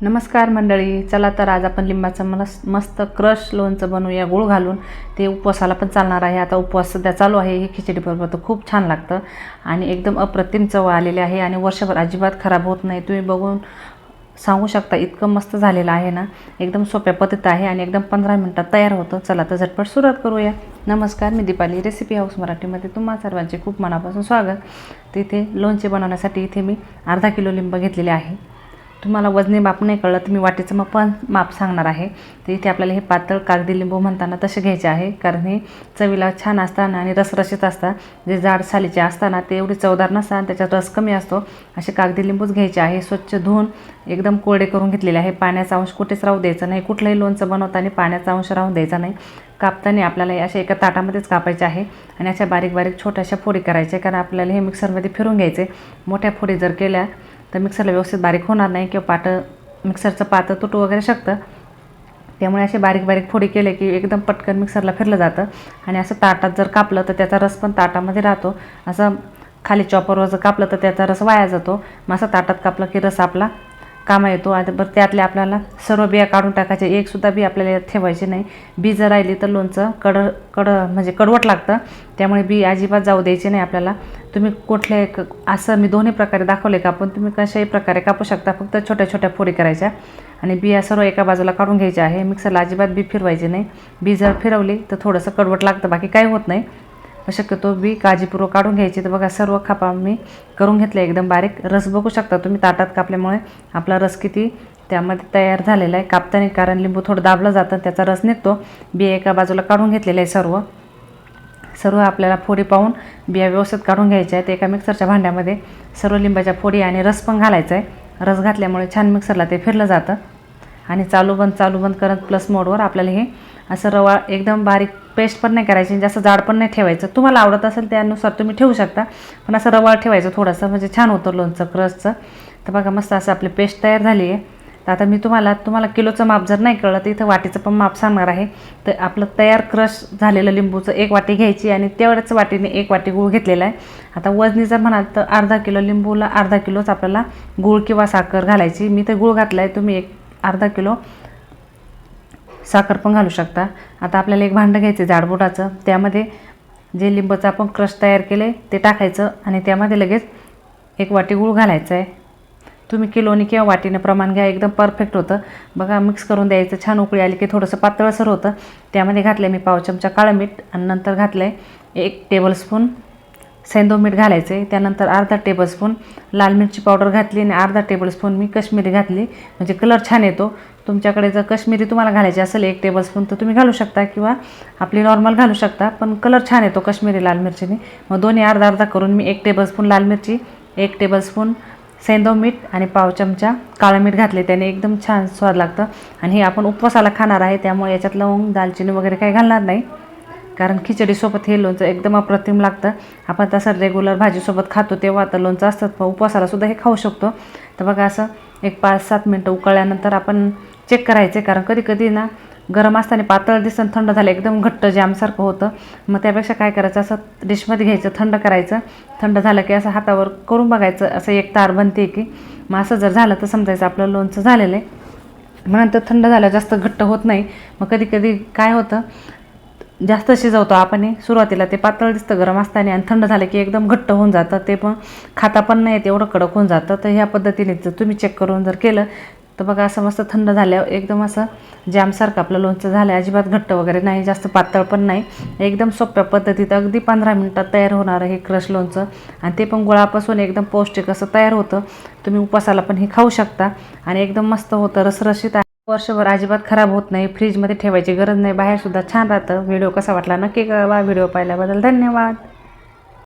नमस्कार मंडळी चला तर आज आपण लिंबाचं मस्त मस्त क्रश लोणचं बनवूया गुळ घालून. ते उपवासाला पण चालणार आहे. आता उपवास सध्या चालू आहे. हे खिचडी बरोबर तर खूप छान लागतं. आणि एकदम अप्रतिम चव आलेली आहे आणि वर्षभर अजिबात खराब होत नाही. तुम्ही बघून सांगू शकता इतकं मस्त झालेलं आहे ना. एकदम सोप्या पद्धत आहे आणि एकदम पंधरा मिनटात तयार होतं. चला तर झटपट सुरुवात करूया. नमस्कार मी दीपाली रेसिपी हाऊस मराठीमध्ये तुम्हा सर्वांचे खूप मनापासून स्वागत. तिथे लोणचे बनवण्यासाठी इथे मी अर्धा किलो लिंब घेतलेले आहे. तुम्हाला वजनी माप नाही कळलं तर मी वाटेचं मग पण माप सांगणार आहे. तर इथे आपल्याला हे पातळ कागदी लिंबू म्हणताना तसे घ्यायचे आहे कारण हे चवीला छान असताना आणि रसरशीत असतात जे जाड सालीचे असताना ते एवढे चवदार नसतात त्याच्यात रस कमी असतो. असे कागदी लिंबूच घ्यायचे आहे. स्वच्छ धुवून एकदम कोरडे करून घेतलेले आहे. पाण्याचा अंश कुठेच राहू द्यायचं नाही. कुठलंही लोणचं बनवताना पाण्याचा अंश राहू द्यायचा नाही. कापताना आपल्याला हे अशा एका ताटामध्येच कापायचे आहे आणि अशा बारीक बारीक छोट्याशा फोडी करायच्या कारण आपल्याला हे मिक्सरमध्ये फिरून घ्यायचे. मोठ्या फोडी जर केल्या तर मिक्सरला व्यवस्थित बारीक होणार नाही किंवा पातं मिक्सरचं पातं तुटू वगैरे शकतं. त्यामुळे असे बारीक बारीक फोडी केले की एकदम पटकन मिक्सरला फिरलं जातं. आणि असं ताटात जर कापलं तर त्याचा रस पण ताटामध्ये राहतो. असं खाली चॉपरवर जर कापलं तर त्याचा रस वाया जातो. मग असं ताटात कापलं की रस आपला कामा येतो. आता बरं त्यातले आपल्याला सर्व बिया काढून टाकायचे. एकसुद्धा बी आपल्याला ठेवायची नाही. बी जर राहिली तर लोणचं कड कड म्हणजे कडवट लागतं. त्यामुळे बी अजिबात जाऊ द्यायची नाही आपल्याला. तुम्ही कुठल्या क असं मी दोन्ही प्रकारे दाखवले का पण तुम्ही कशाही प्रकारे कापू शकता. फक्त छोट्या छोट्या फोडी करायच्या. आणि बिया सर्व एका बाजूला काढून घ्यायच्या आहे. मिक्सरला अजिबात बी फिरवायची नाही. बी जर फिरवली तर थोडंसं कडवट लागतं. बाकी काही होत नाही. शक्यतो बी काळजीपूर्वक काढून घ्यायची. तर बघा सर्व खापा मी करून घेतल्या एकदम बारीक. रस बघू शकता तुम्ही ताटात कापल्यामुळे आपला रस किती त्यामध्ये तयार झालेला आहे. कापताना कारण लिंबू थोडं दाबलं जातं त्याचा रस निघतो. बिया एका बाजूला काढून घेतलेलं आहे सर्व. सर्व आपल्याला फोडी पाहून बिया व्यवस्थित काढून घ्यायच्या आहेत. एका मिक्सरच्या भांड्यामध्ये सर्व लिंबाच्या फोडी आणि रस पण घालायचा आहे. रस घातल्यामुळे छान मिक्सरला ते फिरलं जातं. आणि चालू बंद चालू बंद करत प्लस मोडवर आपल्याला हे असं रवा एकदम बारीक पेस्ट पण नाही करायची जास्त जाड पण नाही ठेवायचं. तुम्हाला आवडत असेल त्यानुसार तुम्ही ठेवू शकता पण असं रवाळ ठेवायचं थोडंसं म्हणजे छान होतं लोणचं क्रसचं. तर बघा मस्त असं आपली पेस्ट तयार झाली आहे. तर आता मी तुम्हाला तुम्हाला किलोचं माप जर नाही कळलं तर इथं वाटीचं पण माप सांगणार आहे. तर आपलं तयार क्रश झालेलं लिंबूचं एक वाटी घ्यायची आणि तेवढ्याच वाटीने एक वाटी गूळ घेतलेला आहे. आता वजनी जर म्हणाल तर अर्धा किलो लिंबूला अर्धा किलोच आपल्याला गूळ किंवा साखर घालायची. मी तर गूळ घातला आहे तुम्ही एक अर्धा किलो साखर पण घालू शकता. आता आपल्याला एक भांडं घ्यायचं जाडबोटाचं त्यामध्ये जे लिंबाचं आपण क्रश तयार केले ते टाकायचं आणि त्यामध्ये लगेच एक वाटी गूळ घालायचं आहे तुम्ही किलोनी किंवा वाटीनं प्रमाण घ्या एकदम परफेक्ट होतं. बघा मिक्स करून द्यायचं. छान उकळी आली की थोडंसं पातळसर होतं. त्यामध्ये घातलं मी पाव चमचा काळं मीठ आणि नंतर घातलं आहे एक टेबलस्पून सेंदो मीठ घालायचं आहे त्यानंतर अर्धा टेबलस्पून लाल मिरची पावडर घातली आणि अर्धा टेबलस्पून मी कश्मीरी घातली. म्हणजे कलर छान येतो. तुमच्याकडे जर कश्मीरी तुम्हाला घालायची असेल एक टेबलस्पून तर तुम्ही घालू शकता किंवा आपली नॉर्मल घालू शकता पण कलर छान येतो कश्मीरी लाल मिरचीने. मग दोन्ही अर्धा अर्धा करून मी एक टेबलस्पून लाल मिरची एक टेबलस्पून सेंदो मीठ आणि पाव चमचा काळं मीठ घातले त्याने एकदम छान स्वाद लागतं. आणि हे आपण उपवासाला खाणार आहे त्यामुळे याच्यात लवंग दालचिनी वगैरे काही घालणार नाही. कारण खिचडीसोबत हे लोणचं एकदम अप्रतिम लागतं. आपण तसं रेग्युलर भाजीसोबत खातो तेव्हा आता लोणचं असतं पण उपवासाला सुद्धा हे खाऊ शकतो. तर बघा असं एक पाच सात मिनटं उकळल्यानंतर आपण चेक करायचे कारण कधी कधी ना गरम असताना पातळ दिसतं थंड झालं एकदम घट्ट जॅमसारखं होतं. मग त्यापेक्षा काय करायचं असं डिशमध्ये घ्यायचं थंड करायचं. थंड झालं की असं हातावर करून बघायचं असं एक तार बनते की. मग असं जर झालं तर समजायचं आपलं लोणचं झालेलं आहे. मग नंतर थंड झालं जास्त घट्ट होत नाही. मग कधी कधी काय होतं जास्त शिजवतो आपण सुरुवातीला ते पातळ दिसतं गरम असताना आणि थंड झालं की एकदम घट्ट होऊन जातं. ते पण खाता पण नाही येत एवढं कडक होऊन जातं. तर ह्या पद्धतीने जर तुम्ही चेक करून जर केलं तर बघा असं मस्त थंड झाल्यावर एकदम असं जॅमसारखं आपलं लोणचं झालं आहे अजिबात घट्ट वगैरे नाही जास्त पातळ पण नाही. एकदम सोप्या पद्धतीत अगदी पंधरा मिनटात तयार होणारं हे क्रश लोणचं. आणि ते पण गुळापासून एकदम पौष्टिक असं तयार होतं. तुम्ही उपासाला पण हे खाऊ शकता. आणि एकदम मस्त होतं रसरशीत आहे. वर्षभर अजिबात खराब होत नाही. फ्रीजमध्ये ठेवायची गरज नाही. बाहेरसुद्धा छान राहतं. व्हिडिओ कसा वाटला नक्की कळवा. व्हिडिओ पाहिल्याबद्दल धन्यवाद.